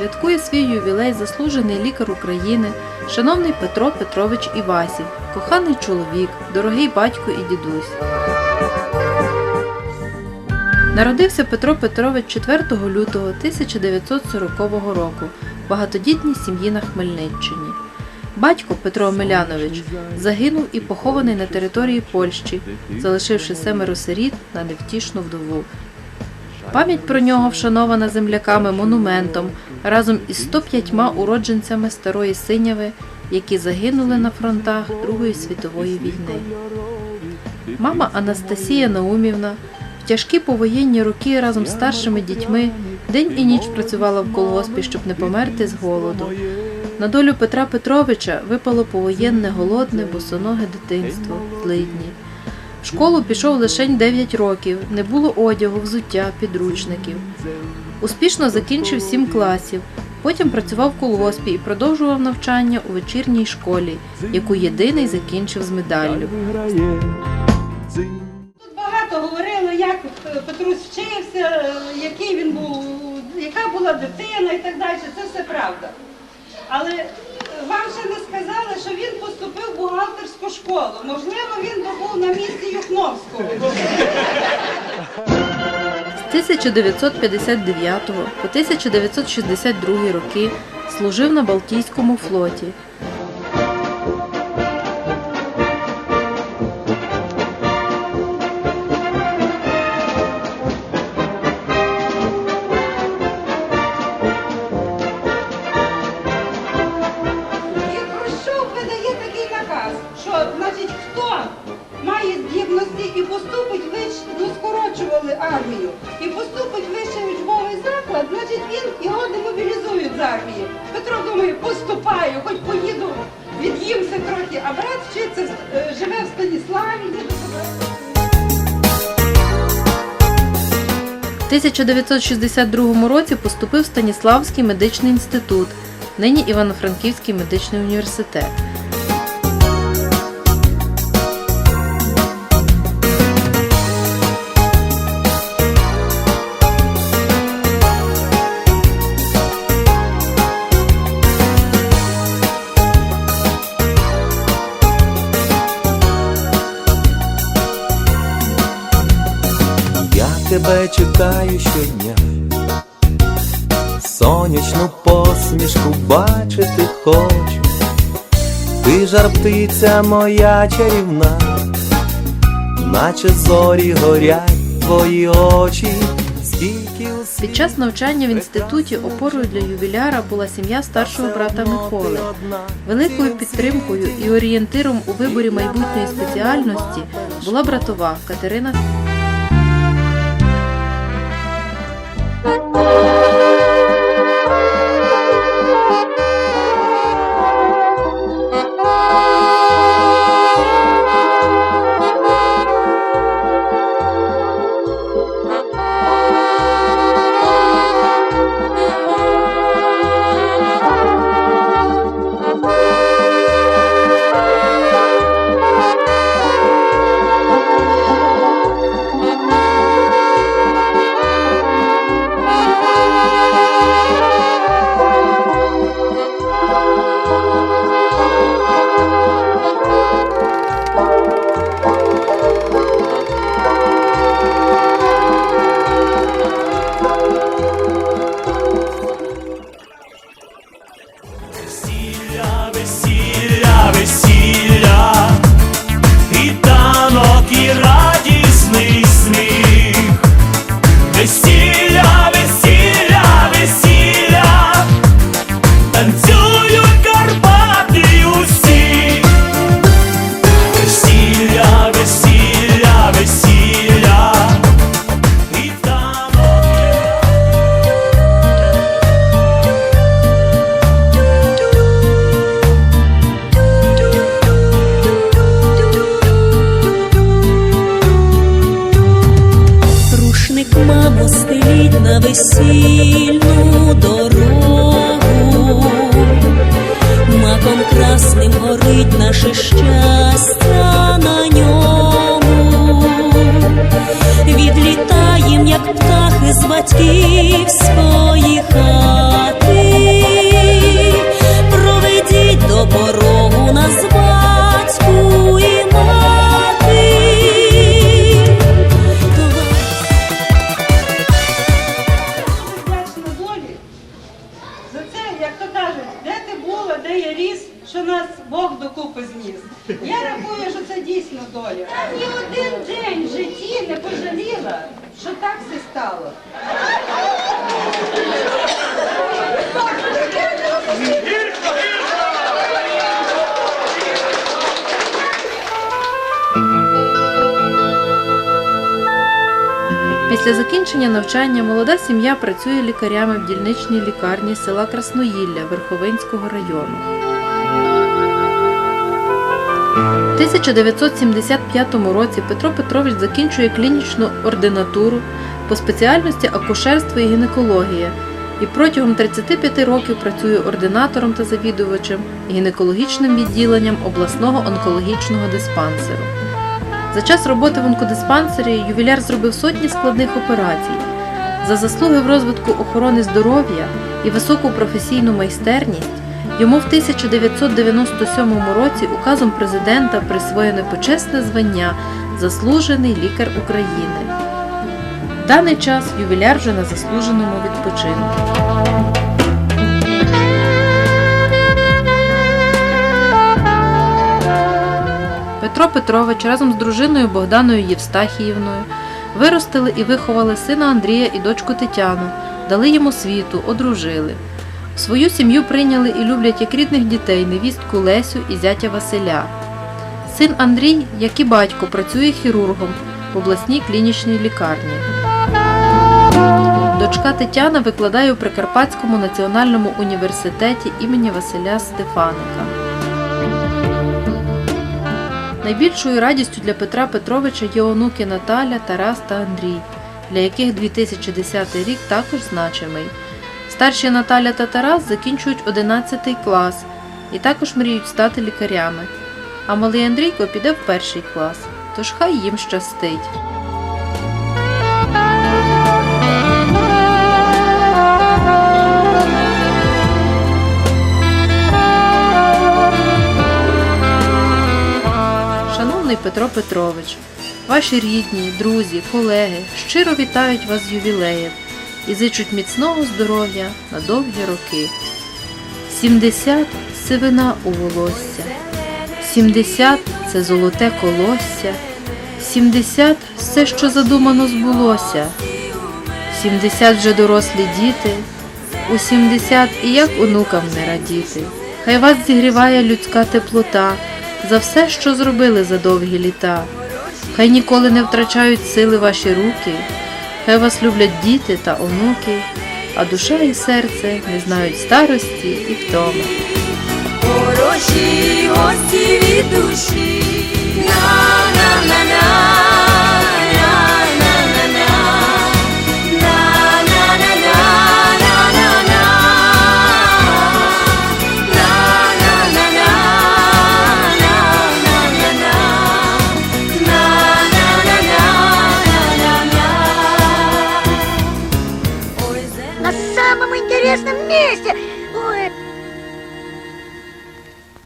святкує свій ювілей заслужений лікар України, шановний Петро Петрович Івасів, коханий чоловік, дорогий батько і дідусь. Народився Петро Петрович 4 лютого 1940 року в багатодітній сім'ї на Хмельниччині. Батько Петро Омелянович загинув і похований на території Польщі, залишивши семеро сиріт на невтішну вдову. Пам'ять про нього вшанована земляками монументом разом із 105 уродженцями Старої Синяви, які загинули на фронтах Другої світової війни. Мама Анастасія Наумівна в тяжкі повоєнні роки разом з старшими дітьми день і ніч працювала в колгоспі, щоб не померти з голоду. На долю Петра Петровича випало повоєнне голодне, босоноге дитинство, злидні. В школу пішов лише 9 років, не було одягу, взуття, підручників. Успішно закінчив 7 класів. Потім працював в колгоспі і продовжував навчання у вечірній школі, яку єдиний закінчив з медаллю. Тут багато говорили, як Петрусь вчився, який він був, яка була дитина і так далі. Це все правда. Але вам ще не сказали, що він поступив в бухгалтерську школу. Можливо, він би був на місці Юхновського. З 1959 по 1962 роки служив на Балтійському флоті. Що значить хто має здібності і поступить вищ, ну армію, і поступить вищий учбовий заклад, значить він його демобілізують з армії. Петро думає, поступаю, хоч поїду, від'їмся трохи, а брат вчиться, е, живе в Станіславі. їде до брата. В 1962 році поступив Станіславський медичний інститут, нині Івано-Франківський медичний університет. Тебе чекаю щодня, сонячну посмішку бачити хочу, ти жар птиця моя чарівна, наче зорі горять твої очі, Під час навчання в інституті опорою для ювіляра була сім'я старшого брата Миколи. Великою підтримкою і орієнтиром у виборі майбутньої спеціальності була братова Катерина весільну дорогу, маком красним горить наше щастя на ньому. Відлітаєм, як птахи з батьківської хати, що нас Бог докупи зніс. Я рахую, що це дійсно доля. Я ні один день в житті не пожаліла, що так все стало. Після закінчення навчання молода сім'я працює лікарями в дільничній лікарні села Красноїлля Верховинського району. У 1975 році Петро Петрович закінчує клінічну ординатуру по спеціальності акушерство і гінекологія і протягом 35 років працює ординатором та завідувачем гінекологічним відділенням обласного онкологічного диспансеру. За час роботи в онкодиспансері ювіляр зробив сотні складних операцій. За заслуги в розвитку охорони здоров'я і високу професійну майстерність йому в 1997 році указом президента присвоєно почесне звання Заслужений лікар України. В даний час ювіляр вже на заслуженому відпочинку. Петро Петрович разом з дружиною Богданою Євстахіївною виростили і виховали сина Андрія і дочку Тетяну, дали йому світу, одружили. Свою сім'ю прийняли і люблять як рідних дітей невістку Лесю і зятя Василя. Син Андрій, як і батько, працює хірургом в обласній клінічній лікарні. Дочка Тетяна викладає у Прикарпатському національному університеті імені Василя Стефаника. Найбільшою радістю для Петра Петровича є онуки Наталя, Тарас та Андрій, для яких 2010 рік також значимий. Старші Наталя та Тарас закінчують 11 клас і також мріють стати лікарями. А малий Андрійко піде в перший клас, тож хай їм щастить. Шановний Петро Петрович, ваші рідні, друзі, колеги щиро вітають вас з ювілеєм і зичуть міцного здоров'я на довгі роки. 70 – сивина у волосся, 70 – це золоте колосся, 70 – все, що задумано збулося, 70 вже дорослі діти, у 70 і як онукам не радіти. Хай вас зігріває людська теплота за все, що зробили за довгі літа. Хай ніколи не втрачають сили ваші руки, хай вас люблять діти та онуки, а душа і серце не знають старості і втоми. Хороші гості від душі. На-на-на-на,